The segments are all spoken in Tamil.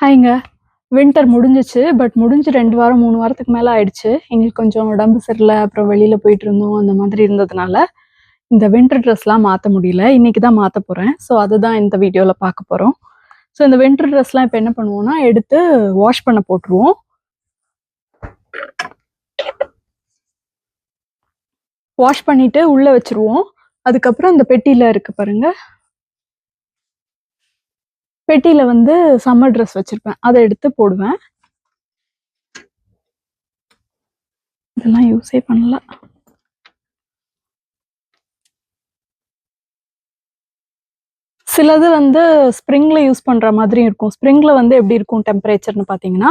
ஹாய்ங்க. வின்டர் முடிஞ்சிச்சு பட் முடிஞ்சு ரெண்டு வாரம் மூணு வாரத்துக்கு மேலே ஆயிடுச்சு. எங்களுக்கு கொஞ்சம் உடம்பு சரியில்லை அப்புறம் வெளியில் போயிட்டு இருந்தோம் அந்த மாதிரி இருந்ததுனால இந்த வின்டர் ட்ரெஸ்லாம் மாற்ற முடியல. இன்னைக்கு தான் மாற்ற போகிறேன் ஸோ அதுதான் இந்த வீடியோவில் பார்க்க போகிறோம் ஸோ இந்த வின்டர் ட்ரெஸ்லாம் இப்போ என்ன பண்ணுவோம்னா எடுத்து வாஷ் பண்ண போட்டுருவோம். வாஷ் பண்ணிட்டு உள்ளே வச்சிருவோம். அதுக்கப்புறம் இந்த பெட்டியில் இருக்கு பாருங்கள் பெட்டியில வந்து சம்மர் ட்ரெஸ் வச்சிருப்பேன். அதை எடுத்து போடுவேன். இதெல்லாம் யூஸே பண்ணல. சிலது வந்து ஸ்ப்ரிங்ல யூஸ் பண்ற மாதிரி இருக்கும். ஸ்ப்ரிங்ல வந்து எப்படி இருக்கும் டெம்பரேச்சர்னு பார்த்தீங்கன்னா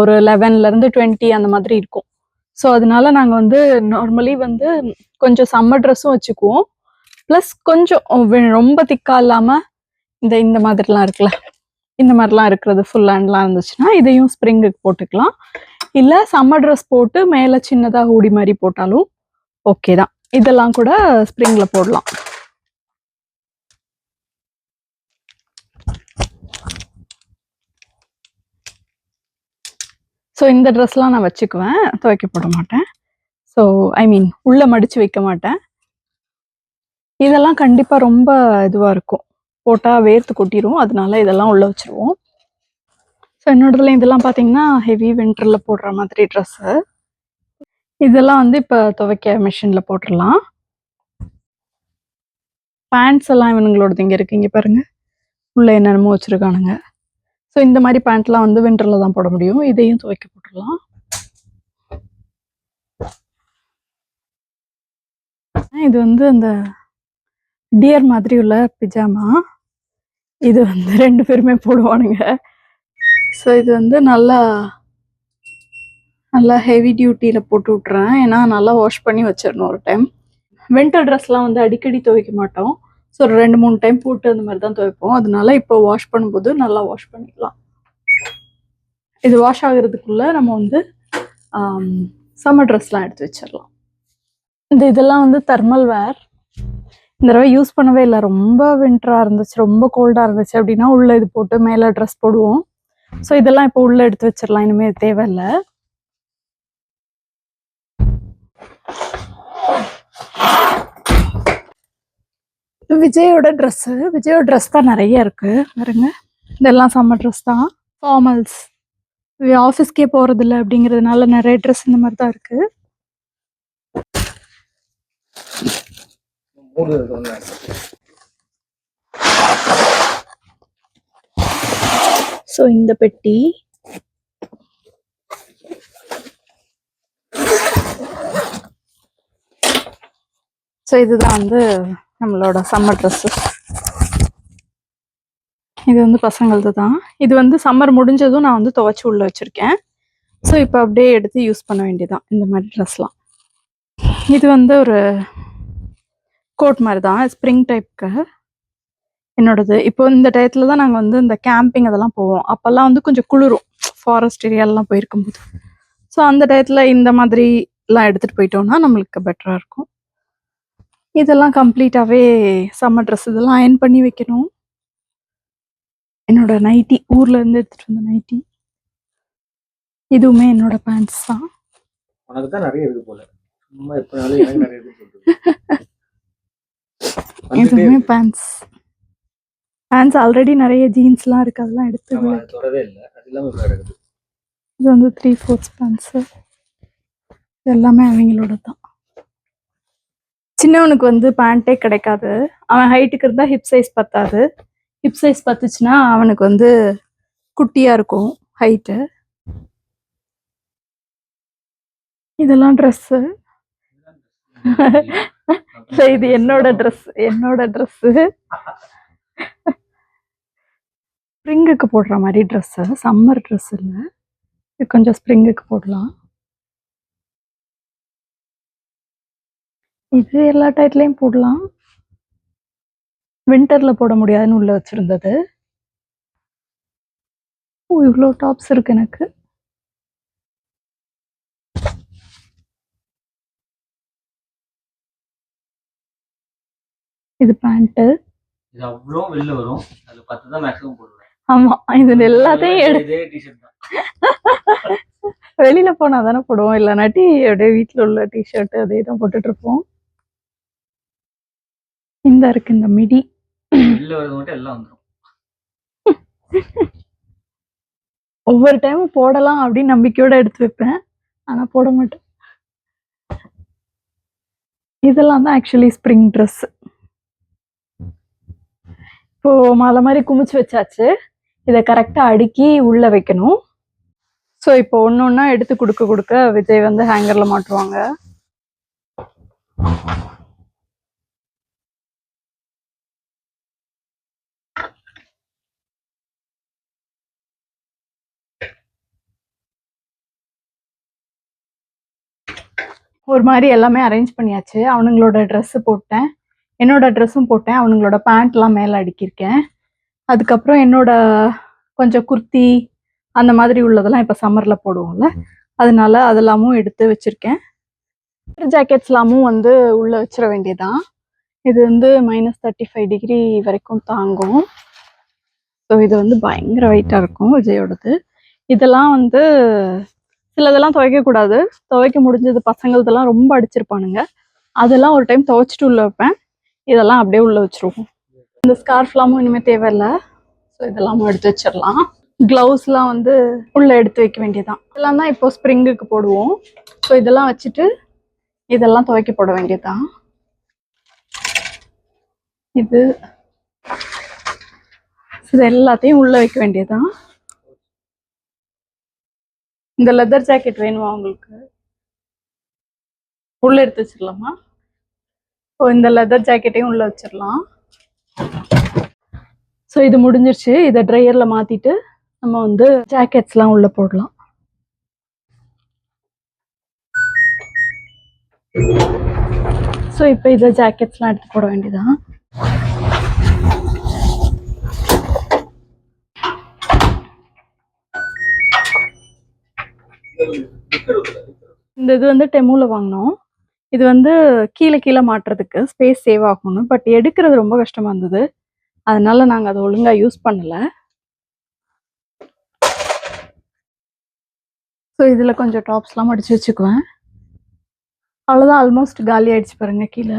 ஒரு லெவன்ல இருந்து டுவெண்ட்டி அந்த மாதிரி இருக்கும். ஸோ அதனால நாங்கள் வந்து நார்மலி வந்து கொஞ்சம் சம்மர் ட்ரெஸ்ஸும் வச்சுக்குவோம். ப்ளஸ் கொஞ்சம் ரொம்ப திக்கா இல்லாமல் இந்த இந்த மாதிரிலாம் இருக்குல்ல. இந்த மாதிரிலாம் இருக்கிறது ஃபுல் ஹேண்ட்லாம் இருந்துச்சுன்னா இதையும் ஸ்ப்ரிங்குக்கு போட்டுக்கலாம். இல்லை சம்மர் ட்ரெஸ் போட்டு மேலே சின்னதாக ஹூடி மாதிரி போட்டாலும் ஓகே தான். இதெல்லாம் கூட ஸ்ப்ரிங்கில் போடலாம். ஸோ இந்த ட்ரெஸ்லாம் நான் வச்சுக்குவேன். துவைக்க போட மாட்டேன். ஸோ ஐ மீன் உள்ளே மடித்து வைக்க மாட்டேன். இதெல்லாம் கண்டிப்பாக ரொம்ப இதுவாக இருக்கும். போட்டால் வேர்த்து கொட்டிடும் அதனால இதெல்லாம் உள்ளே வச்சுருவோம். ஸோ என்னோடதுல இதெல்லாம் பார்த்தீங்கன்னா ஹெவி வின்டரில் போடுற மாதிரி ட்ரெஸ்ஸு இதெல்லாம் வந்து இப்போ துவைக்க மிஷினில் போட்டுடலாம் பேண்ட்ஸ் எல்லாம் இவனுங்களோடது இங்கே இருக்குது இங்கே பாருங்க. உள்ளே என்னென்னமோ வச்சுருக்கானுங்க. ஸோ இந்த மாதிரி பேண்ட்லாம் வந்து வின்டரில் தான் போட முடியும். இதையும் துவைக்க போட்டுடலாம் இது வந்து அந்த டியர் மாதிரி உள்ள பிஜாமா இது வந்து ரெண்டு பேருமே போடுவானுங்க. ஸோ இது வந்து நல்லா நல்லா ஹெவி டியூட்டியில் போட்டு விட்றேன் ஏன்னா நல்லா வாஷ் பண்ணி வச்சிடணும் ஒரு டைம் வின்டர் ட்ரெஸ்லாம் வந்து அடிக்கடி துவைக்க மாட்டோம். ஸோ ஒரு ரெண்டு மூணு டைம் போட்டு அந்த மாதிரி தான் துவைப்போம். அதனால இப்போ வாஷ் பண்ணும்போது நல்லா வாஷ் பண்ணிக்கலாம். இது வாஷ் ஆகுறதுக்குள்ள நம்ம வந்து சம்மர் ட்ரெஸ்லாம் எடுத்து வச்சிடலாம். இந்த இதெல்லாம் வந்து தெர்மல் வேர் இந்த தடவை யூஸ் பண்ணவே இல்லை. ரொம்ப வின்டராக இருந்துச்சு ரொம்ப கோல்டாக இருந்துச்சு அப்படின்னா உள்ள இது போட்டு மேலே ட்ரெஸ் போடுவோம். ஸோ இதெல்லாம் இப்போ உள்ள எடுத்து வச்சிடலாம். இனிமேல் தேவையில்லை. விஜயோட ட்ரெஸ்ஸு விஜயோட ட்ரெஸ் தான் நிறைய இருக்கு. பாருங்க. இதெல்லாம் சம்மர் ட்ரெஸ் தான். ஃபார்மல்ஸ் ஆஃபீஸ்க்கே போகிறதில்ல அப்படிங்கிறதுனால நிறைய ட்ரெஸ் இந்த மாதிரி தான் இருக்கு. மூடு ஸோ இந்த பெட்டி. ஸோ இதுதான் வந்து நம்மளோட சம்மர் ட்ரெஸ்ஸு இது வந்து பசங்களது தான் இது வந்து சம்மர் முடிஞ்சதும் நான் வந்து துவைச்சி உள்ளே வச்சிருக்கேன். ஸோ இப்போ அப்படியே எடுத்து யூஸ் பண்ண வேண்டியதான் இந்த மாதிரி ட்ரெஸ்லாம் இது வந்து ஒரு கோட் மாதிரி தான் ஸ்ப்ரிங் டைப்க்கு என்னோடது. இப்போ இந்த டயத்துல தான் நாங்கள் வந்து இந்த கேம்பிங் அதெல்லாம் போவோம். அப்போல்லாம் வந்து கொஞ்சம் குளிரும். ஃபாரஸ்ட் ஏரியாலலாம் போயிருக்கும்போது. ஸோ அந்த டயத்துல இந்த மாதிரிலாம் எடுத்துகிட்டு போயிட்டோம்னா நம்மளுக்கு பெட்டராக இருக்கும். இதெல்லாம் கம்ப்ளீட்டாகவே சம்மர் ட்ரெஸ் இதெல்லாம் அயன் பண்ணி வைக்கணும். என்னோட நைட்டி ஊர்ல இருந்து எடுத்துட்டு வந்த நைட்டி இதுவுமே என்னோட பேண்ட்ஸ் தான். உனக்கு தான் நிறைய இருக்கு போல. சும்மா எப்பனாலும் நிறைய இருக்குன்னு இருக்கு. பேண்ட்ஸ் பேண்ட்ஸ் ஆல்ரெடி நிறைய ஜீன்ஸ்லாம் இருக்கு. அதெல்லாம் எடுத்து தொடவே இல்லை. அது இது வந்து த்ரீ ஃபோர்த்ஸ் பேண்ட்ஸு எல்லாமே அவங்களோட தான். சின்னவனுக்கு வந்து பேண்ட்டே கிடைக்காது. அவன் ஹைட்டுக்கு இருந்தால் ஹிப் சைஸ் பத்தாது. ஹிப் சைஸ் பத்துச்சுன்னா அவனுக்கு வந்து குட்டியாக இருக்கும் ஹைட்டு இதெல்லாம் ட்ரெஸ்ஸு இது என்னோட ட்ரெஸ் என்னோட ட்ரெஸ்ஸு ஸ்ப்ரிங்குக்கு போடுற மாதிரி ட்ரெஸ்ஸு சம்மர் ட்ரெஸ் இல்லை. இது கொஞ்சம் ஸ்ப்ரிங்குக்கு போடலாம். இது எல்லா டயத்துலையும் போடலாம். வின்டர்ல போட முடியாதுன்னு உள்ள வச்சிருந்தது. ஓ இவ்வளோ டாப்ஸ் இருக்கு எனக்கு. இது பேண்ட்டு இது அவ்வளோ வெளில வரும். அது பத்து தான் மேக்ஸிமம் போடுவேன். ஆமா இது எல்லாத்தையும் எடு இதே டிஷர்ட் தான். வெளியில போனா தானே போடுவோம். இல்லைனாட்டி அப்படியே வீட்ல உள்ள டிஷர்ட் அதே தான் போட்டுட்டு இருப்போம் இந்த இருக்கு இந்த மிடி. வெளில வரது மட்டும் எல்லாம் வந்துரும். ஒவ்வொரு டைமும் போடலாம் அப்படின்னு நம்பிக்கையோட எடுத்து வைப்பேன். ஆனா போட மாட்டேன். இதெல்லாம் தான் ஆக்சுவலி ஸ்ப்ரிங் ட்ரெஸ் இப்போ மலை மாதிரி குமிச்சு வச்சாச்சு. இதை கரெக்டாக அடுக்கி உள்ள வைக்கணும். ஸோ இப்போ ஒன்று ஒன்றா எடுத்து கொடுக்க கொடுக்க விஜய் வந்து ஹேங்கரில் மாட்டுவாங்க. ஒரு மாதிரி எல்லாமே அரேஞ்ச் பண்ணியாச்சு. அவனுங்களோட ட்ரெஸ்ஸு போட்டேன். என்னோட ட்ரெஸ்ஸும் போட்டேன். அவனுங்களோட பேண்ட்லாம் மேலே அடுக்கியிருக்கேன். அதுக்கப்புறம் என்னோட கொஞ்சம் குர்த்தி அந்த மாதிரி உள்ளதெல்லாம் இப்போ சம்மரில் போடுவோம்ல. அதனால அதெல்லாமும் எடுத்து வச்சுருக்கேன். ஜாக்கெட்ஸ்லாமும் வந்து உள்ளே வச்சிட வேண்டியதான் இது வந்து மைனஸ் தேர்ட்டி ஃபைவ் டிகிரி வரைக்கும் தாங்கும். ஸோ இது வந்து பயங்கர வெயிட்டாக இருக்கும் விஜயோடது. இதெல்லாம் வந்து சிலதெல்லாம் துவைக்கக்கூடாது. துவைக்க முடிஞ்சது பசங்களதெல்லாம் ரொம்ப அடிச்சிருப்பானுங்க. அதெல்லாம் ஒரு டைம் துவைச்சிட்டு உள்ள வைப்பேன். இதெல்லாம் அப்படியே உள்ள வச்சிருவோம். இந்த ஸ்கார்ஃப்லாமும் இனிமேல் தேவையில்லை. ஸோ இதெல்லாமும் எடுத்து வச்சிடலாம். க்ளவுஸ்லாம் வந்து உள்ள எடுத்து வைக்க வேண்டியதான் இதெல்லாம் தான் இப்போ ஸ்ப்ரிங்குக்கு போடுவோம். ஸோ இதெல்லாம் வச்சுட்டு இதெல்லாம் துவைக்க போட வேண்டியதுதான். இது. இது எல்லாத்தையும் உள்ள வைக்க வேண்டியதுதான். இந்த லெதர் ஜாக்கெட் வேணுமா உங்களுக்கு? உள்ள எடுத்து வச்சிடலாமா? ஓ இந்த லெதர் ஜாக்கெட்டையும் உள்ள வச்சிடலாம் ஸோ இது முடிஞ்சிருச்சு. இதை ட்ரையரில் மாற்றிட்டு நம்ம வந்து ஜாக்கெட்ஸ்லாம் உள்ளே போடலாம். ஸோ இப்போ இதை ஜாக்கெட்ஸ்லாம் எடுத்து போட வேண்டியதான் இந்த இது வந்து டெமோவில் வாங்கினோம். இது வந்து கீழே கீழே மாட்டுறதுக்கு ஸ்பேஸ் சேவ் ஆகணும் பட் எடுக்கிறது ரொம்ப கஷ்டமா இருந்தது. அதனால நாங்கள் அதை ஒழுங்கா யூஸ் பண்ணல. ஸோ இதில் கொஞ்சம் டாப்ஸ்லாம் மடித்து வச்சுக்குவேன். அவ்வளோதான் ஆல்மோஸ்ட் காலி ஆயிடுச்சு பாருங்க கீழே.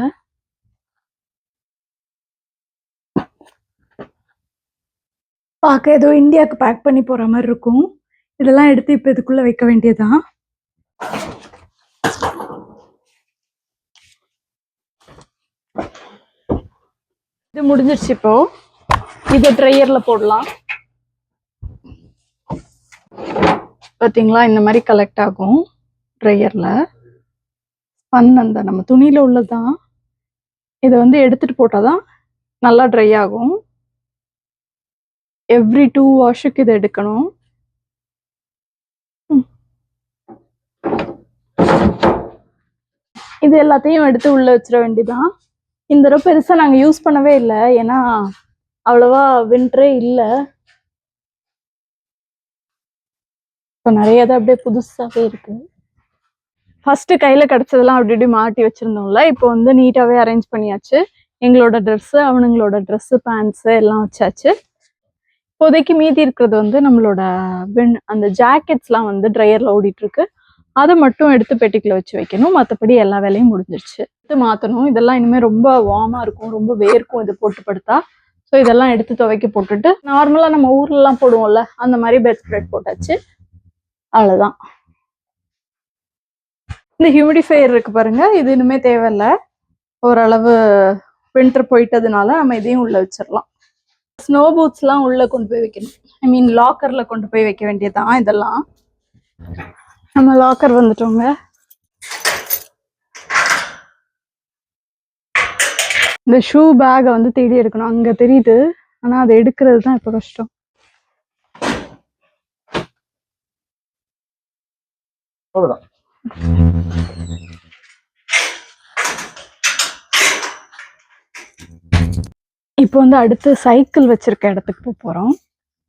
பார்க்க ஏதோ இந்தியாவுக்கு பேக் பண்ணி போகிற மாதிரி இருக்கும். இதெல்லாம் எடுத்து இப்போ இதுக்குள்ளே வைக்க வேண்டியதுதான். இது முடிஞ்சிருச்சு இப்போ. இதை ட்ரையர்ல போடலாம். பாத்தீங்களா? இந்த மாதிரி கலெக்ட் ஆகும் ட்ரையர்ல ஸ்பன் அந்த நம்ம துணியில உள்ளதான் இதை வந்து எடுத்துட்டு போட்டாதான் நல்லா ட்ரை ஆகும். எவ்ரி டூ வாஷுக்கு இதை எடுக்கணும். இது எல்லாத்தையும் எடுத்து உள்ள வச்சிட வேண்டிதான் இந்த தடவை பெருசா நாங்க யூஸ் பண்ணவே இல்லை. ஏன்னா அவ்வளோவா வின்ட்ரே இல்லை. இப்போ நிறைய தான் அப்படியே புதுசாவே இருக்கு. ஃபர்ஸ்ட் கையில் கிடச்சதெல்லாம் அப்படி இப்படி மாட்டி வச்சிருந்தோம்ல. இப்போ வந்து நீட்டாவே அரேஞ்ச் பண்ணியாச்சு. எங்களோட ட்ரெஸ்ஸு அவனுங்களோட ட்ரெஸ்ஸு பேண்ட்ஸ் எல்லாம் வச்சாச்சு. இப்போதைக்கு மீதி இருக்கிறது வந்து நம்மளோட வின் அந்த ஜாக்கெட்ஸ்லாம் வந்து ட்ரையர்ல ஓடிட்டு இருக்கு. அதை மட்டும் எடுத்து பெட்டிக்குள்ள வச்சு வைக்கணும். மற்றபடி எல்லா வேலையும் முடிஞ்சிருச்சு. எடுத்து மாற்றணும் இதெல்லாம் இனிமேல் ரொம்ப வார்மாக இருக்கும். ரொம்ப வேர்க்கும் இது போட்டு படுத்தா. ஸோ இதெல்லாம் எடுத்து துவைக்க போட்டுட்டு நார்மலாக நம்ம ஊர்லலாம் போடுவோம்ல அந்த மாதிரி பெட் ஸ்ப்ரெட் போட்டாச்சு. அவ்வளோதான் இந்த ஹியூமிடிஃபையர் இருக்கு பாருங்க. இது இனிமே தேவையில்லை. ஓரளவு வின்டர் போயிட்டதுனால நம்ம இதையும் உள்ள வச்சிடலாம். ஸ்னோ பூட்ஸ்லாம் உள்ள கொண்டு போய் வைக்கணும். ஐ மீன் லாக்கர்ல கொண்டு போய் வைக்க வேண்டியதுதான் இதெல்லாம். நம்ம லாக்கர் வந்துட்டோங்க. இந்த ஷூ பேக்கை வந்து தேடி எடுக்கணும். அங்க தெரியுது. ஆனா அதை எடுக்கிறது தான் இப்ப கஷ்டம். இப்போ வந்து அடுத்து சைக்கிள் வச்சிருக்க இடத்துக்கு போக போறோம்.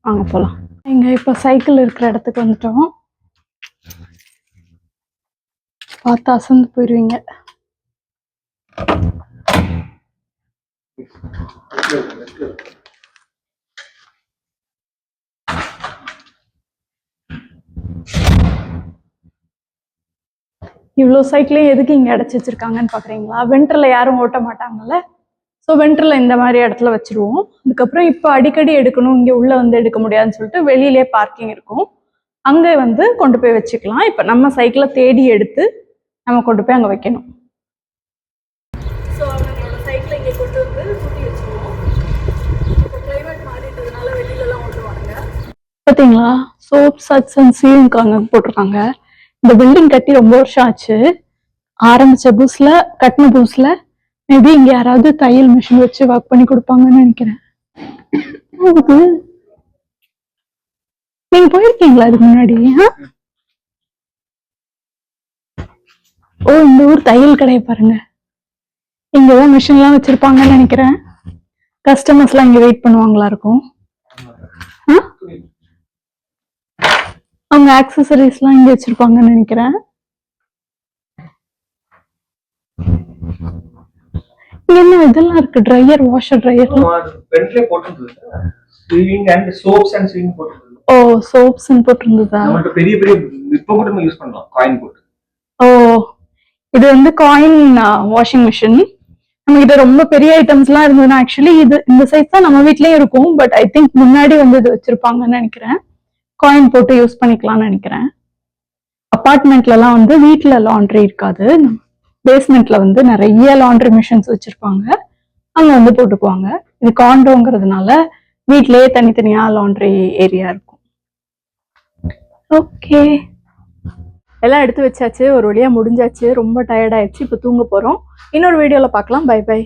வாங்க போலாம். இங்க இப்போ சைக்கிள் இருக்கிற இடத்துக்கு வந்துட்டோம். பார்த்து அசந்து போயிடுவீங்க இவ்வளோ சைக்கிளையும் எதுக்கு இங்கே அடைச்சி வச்சுருக்காங்கன்னு பார்க்குறீங்களா வென்டரில் யாரும் ஓட்ட மாட்டாங்கல்ல? ஸோ வென்டரில் இந்த மாதிரி இடத்துல வச்சுருவோம். அதுக்கப்புறம் இப்போ அடிக்கடி எடுக்கணும் இங்கே உள்ளே வந்து எடுக்க முடியாதுன்னு சொல்லிட்டு வெளியிலே பார்க்கிங் இருக்கும். அங்கே வந்து கொண்டு போய் வச்சுக்கலாம். இப்போ நம்ம சைக்கிளை தேடி எடுத்து நம்ம கொண்டு போய் அங்கே வைக்கணும். ஸோ அவங்களோட சைக்கிளை இங்கே கொண்டு வந்து சுற்றி வச்சுருவோம். இப்போ கிளைமேட் மாறிட்டதுனால வெளியிலலாம் ஓட்டுவாங்க பார்த்தீங்களா சோப் சட்ஸ் அண்ட் சீலிங் அங்கே போட்டிருக்காங்க. இந்த பில்டிங் கட்டி ரொம்ப வருஷம் ஆச்சு. ஆரம்பிச்ச புதுசுல கட்டின புதுசுல மேபி இங்க யாராவது தையல் மிஷின் வச்சு ஒர்க் பண்ணி கொடுப்பாங்கன்னு நினைக்கிறேன். நீங்க போயிருக்கீங்களா இதுக்கு முன்னாடி? ஓ இந்த ஊர் தையல் கடையை பாருங்க. இங்கதான் மிஷின்லாம் வச்சிருப்பாங்கன்னு நினைக்கிறேன். கஸ்டமர்ஸ்லாம் இங்க வெயிட் பண்ணுவாங்களா இருக்கும்? அவங்க ஆக்சசரிஸ்லாம் இங்க வச்சிருப்பாங்கன்னு நினைக்கிறேன். இங்க என்ன இதெல்லாம் இருக்கு? ட்ரையர் வாஷர் போட்டுருந்தது ஸ்விங் அண்ட் சோப்ஸ் அண்ட் போட்டுருந்தது. ஓ சோப்ஸ் போட்டிருந்ததா? பெரிய பெரிய இப்போ கூட யூஸ் பண்ணலாம் காயின் போட்டு. ஓ இது வந்து காயின் வாஷிங் மிஷின் நம்ம கிட்ட ரொம்ப பெரிய ஐட்டம்ஸ்லாம் இருந்ததுன்னா ஆக்சுவலி இது இந்த சைஸ் தான் நம்ம வீட்லயும் இருக்கும் பட் ஐ திங்க் முன்னாடி வந்து இது வச்சிருப்பாங்கன்னு நினைக்கிறேன். காயின் போட்டு யூஸ் பண்ணிக்கலாம்னு நினைக்கிறேன். அப்பார்ட்மெண்ட்லலாம் வந்து வீட்டில் லாண்ட்ரி இருக்காது. பேஸ்மெண்ட்ல வந்து நிறைய லாண்ட்ரி மிஷின்ஸ் வச்சிருப்பாங்க. அங்க வந்து போட்டுக்குவாங்க. இது காண்டோங்கிறதுனால வீட்லயே தனித்தனியா லாண்ட்ரி ஏரியா இருக்கும். ஓகே எல்லாம் எடுத்து வச்சாச்சு ஒரு வழியாக முடிஞ்சாச்சு. ரொம்ப டயர்டாயிடுச்சு இப்போ தூங்க போகிறோம் இன்னொரு வீடியோவில் பார்க்கலாம். By by